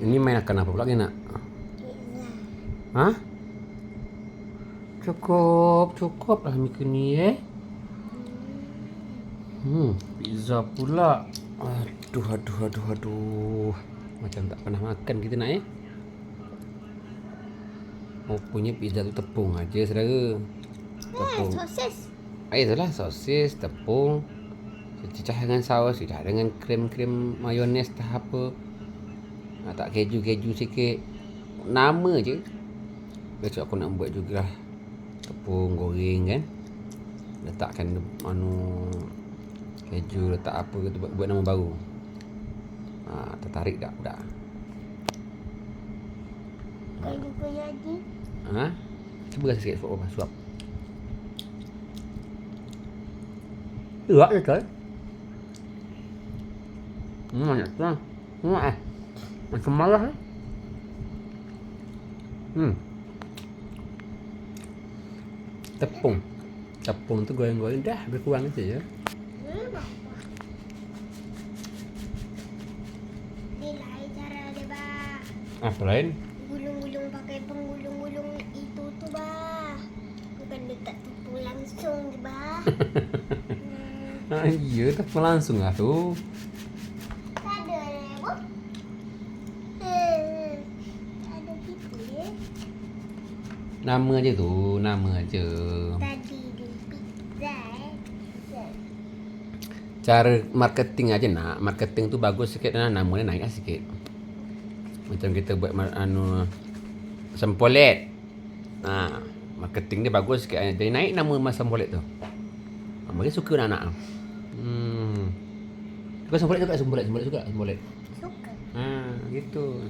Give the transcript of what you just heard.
Ini main akan apa pula ni nak? Pizza. Hah? Cukup, cukup lah mika ni eh. Hmm, pizza pula. Aduh, aduh, aduh, aduh. Macam tak pernah makan kita nak eh. Rupanya pizza tu tepung aja saudara. Eh, Tepung. sosis. Ah, itulah sosis, tepung. Cicah dengan saus, cicah dengan krim-krim mayones tak apa. Ah, tak keju-keju sikit. Nama je. Besok aku nak buat jugalah tepung goreng kan. Letakkan anu keju letak apa ke tu buat, buat nama baru. Ha, tertarik tak budak? Kalau lupa jadi. Ha? Cuba rasa sikit suap apa? Suap. Erat je kan? Hmm, tu lah. Hmm, eh. Macam marah eh. Hmm. Tepung. Tepung tu goreng-goreng dah lebih kurang aja ya. Apa? Lain cara dia, bah. Apa lain? Gulung-gulung pakai penggulung-gulung itu tu, bah. Bukan letak tepung langsung je, bah. hmm. Ha, iya, tepung langsung lah tu. Tak ada eh, bu. Hmm. Tak ada gitu ya. Nama je tu, nama je. Eh. Cara marketing aja nak. Marketing tu bagus sikit dan nama dia naik lah sikit. Macam kita buat anu sempolet. Ha, marketing dia bagus sikit. Jadi naik nama mas sempolet tu. Ha, mereka suka anak-anak. Hmm. Suka sempolet juga sempolet, sempolet juga sempolet. Suka. Ha, gitu.